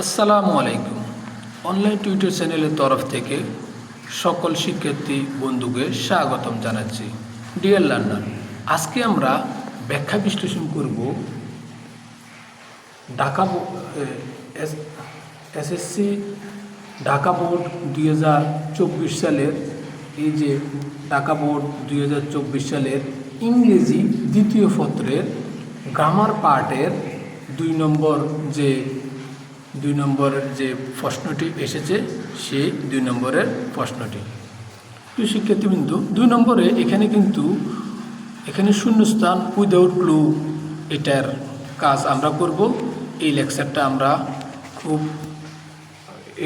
আসসালামু আলাইকুম। Online Twitter চ্যানেলের তরফ থেকে সকল শিক্ষার্থী, বন্ধুকে স্বাগতম জানাচ্ছি। ডিয়ার লার্নার আজকে আমরা ব্যাখ্যা বিশ্লেষণ করব ঢাকা এসএসসি ঢাকা বোর্ড দুই হাজার চব্বিশ সালের, এই যে ঢাকা বোর্ড দুই হাজার চব্বিশ সালের ইংরেজি দ্বিতীয় পত্রের গ্রামার পার্টের দুই নম্বর যে দুই নম্বরের যে প্রশ্নটি এসেছে, সেই দুই নম্বরের প্রশ্নটি। প্রিয় শিক্ষার্থীবৃন্দু, দুই নম্বরে এখানে কিন্তু এখানে শূন্যস্থান উইদাউট ক্লু এটার কাজ আমরা করব। এই লেকচারটা আমরা খুব,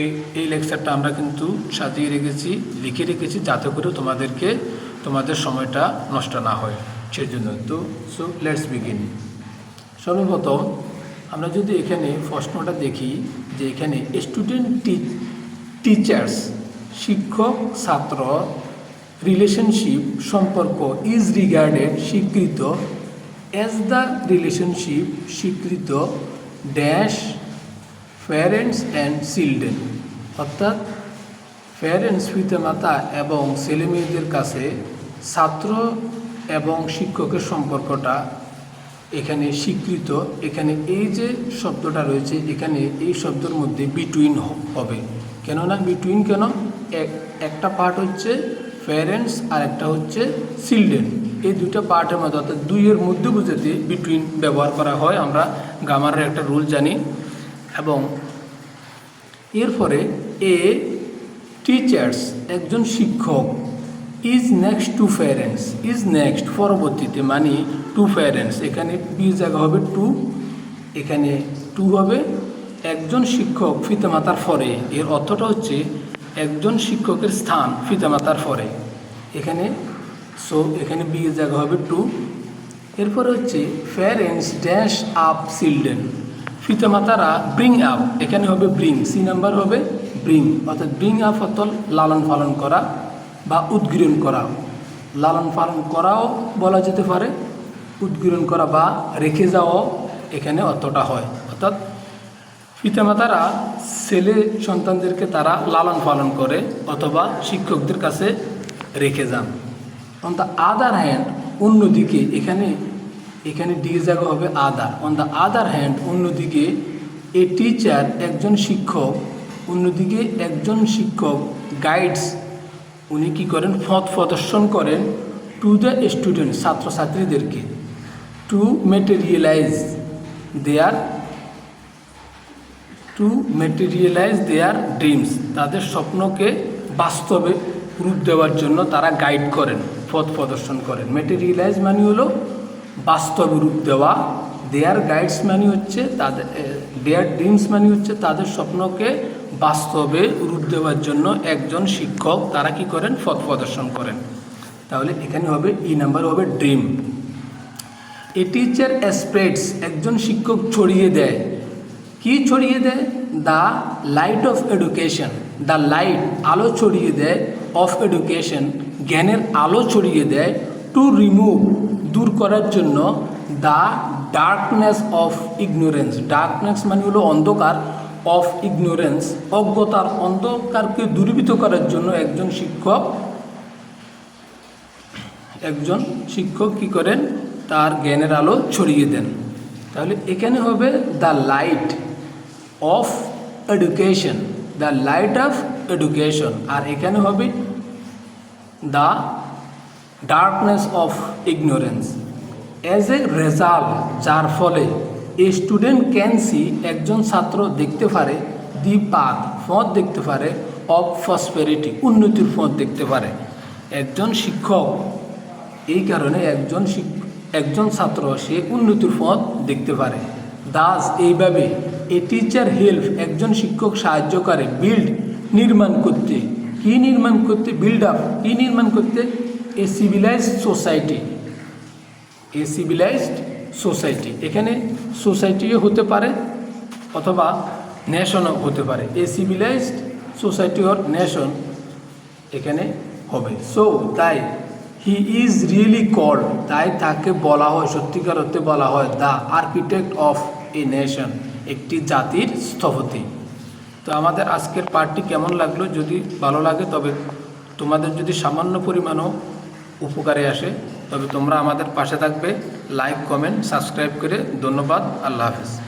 এই এই লেকচারটা আমরা কিন্তু সাজিয়ে রেখেছি, লিখে রেখেছি যাতে করে তোমাদেরকে, তোমাদের সময়টা নষ্ট না হয়। সেই জন্য তো সো লেটস বিগিন সর্বপ্রথম আমরা যদি এখানে প্রশ্নটা দেখি যে এখানে স্টুডেন্ট টিচার্স শিক্ষক, ছাত্র রিলেশনশিপ সম্পর্ক ইজ রিগার্ডেড স্বীকৃত অ্যাজ দ্য রিলেশনশিপ স্বীকৃত ড্যাশ প্যারেন্টস অ্যান্ড চিলড্রেন অর্থাৎ প্যারেন্টস পিতামাতা এবং ছেলেমেয়েদের কাছে ছাত্র এবং শিক্ষকের সম্পর্কটা এখানে স্বীকৃত, এখানে এই যে শব্দটা রয়েছে, এখানে এই শব্দের মধ্যে বিটুইন হবে। কেননা বিটুইন কেন? এক, একটা পার্ট হচ্ছে প্যারেন্টস আর একটা হচ্ছে চিলড্রেন এই দুইটা পার্টের মধ্যে, অর্থাৎ দুইয়ের মধ্যে বুঝাতে বিটুইন ব্যবহার করা হয়। আমরা গ্রামারের একটা রুল জানি। এবং এরপরে এ টিচার্স একজন শিক্ষক is next to parents is next পরবর্তীতে মানে টু প্যারেন্টস এখানে বি জায়গা হবে টু এখানে টু হবে একজন শিক্ষক পিতামাতার পরে, এর অর্থটা হচ্ছে একজন শিক্ষকের স্থান পিতামাতার পরে, এখানে সো এখানে বি জায়গা হবে টু এরপরে হচ্ছে প্যারেন্টস ড্যাশ আপ চিলড্রেন পিতামাতারা ব্রিং আপ এখানে হবে ব্রিং সি নাম্বার হবে ব্রিং অর্থাৎ ব্রিং আপ অর্থাৎ লালন পালন করা বা উদ্গীরণ করা লালন পালন করাও বলা যেতে পারে। উদ্গীরণ করা বা রেখে যাওয়াও এখানে অর্থটা হয়। অর্থাৎ পিতামাতারা ছেলে সন্তানদেরকে তারা লালন পালন করে অথবা শিক্ষকদের কাছে রেখে যান। অন দ্য আদার হ্যান্ড অন্যদিকে এখানে এখানে ডি জায়গা হবে other. On the other hand অন্যদিকে এ টিচার একজন শিক্ষক, অন্যদিকে একজন শিক্ষক গাইডস উনি কী করেন? পথ প্রদর্শন করেন to the student ছাত্রছাত্রীদেরকে। To materialise their to materialise their dreams তাদের স্বপ্নকে বাস্তবে রূপ দেওয়ার জন্য তারা গাইড করেন পথ প্রদর্শন করেন। মেটেরিয়ালাইজ মানে হলো বাস্তব রূপ দেওয়া। দেয়ার গাইডস মানে হচ্ছে তাদের দেয়ার ড্রিমস মানে হচ্ছে তাদের স্বপ্নকে বাস্তবে রূপ দেওয়ার জন্য একজন শিক্ষক তারা কি করেন? পথ প্রদর্শন করেন। তাহলে এখানে হবে ই নাম্বার হবে ড্রিম এ টিচার অ্যাসপেক্টস একজন শিক্ষক ছড়িয়ে দেয়। কি ছড়িয়ে দেয়? The light of education the light আলো ছড়িয়ে দেয়। অফ এডুকেশন জ্ঞানের আলো ছড়িয়ে দেয়। টু রিমুভ দূর করার জন্য the darkness of ignorance darkness মানে হলো অন্ধকার। অফ ইগনোরেন্স অজ্ঞতার অন্ধকারকে দূরীভূত করার জন্য একজন শিক্ষক একজন শিক্ষক কি করেন? তার জ্ঞানের আলো ছড়িয়ে দেন। তাহলে এখানে হবে the light of education the light of education আর এখানে হবে the darkness of ignorance as a result যার ফলে এ স্টুডেন্ট ক্যান সি একজন ছাত্র দেখতে পারে দি পাথ পথ দেখতে পারে অফ ফসপেরিটি উন্নতির পথ দেখতে পারে। একজন শিক্ষক, এই কারণে একজন একজন ছাত্র সে উন্নতির পথ দেখতে পারে। দাস এইভাবে এ টিচার হেল্প একজন শিক্ষক সাহায্য করে বিল্ড নির্মাণ করতে। কি নির্মাণ করতে? বিল্ড আপ কি নির্মাণ করতে? A civilised society a civilised society. এখানে সোসাইটিও হতে পারে অথবা নেশনও হতে পারে। A civilised society or nation এখানে হবে। সো তাই হি ইজ রিয়েলি কল্ড তাই তাকে বলা হয়, সত্যিকার অর্থে বলা হয় the architect of a nation একটি জাতির স্থপতি। তো আমাদের আজকের পার্টটি কেমন লাগল? যদি ভালো লাগে, তবে তোমাদের যদি সামান্য পরিমাণও উপকারে আসে তবে তোমরা আমাদের পাশে থাকবে। লাইক কমেন্ট সাবস্ক্রাইব করে। ধন্যবাদ। আল্লাহ হাফেজ।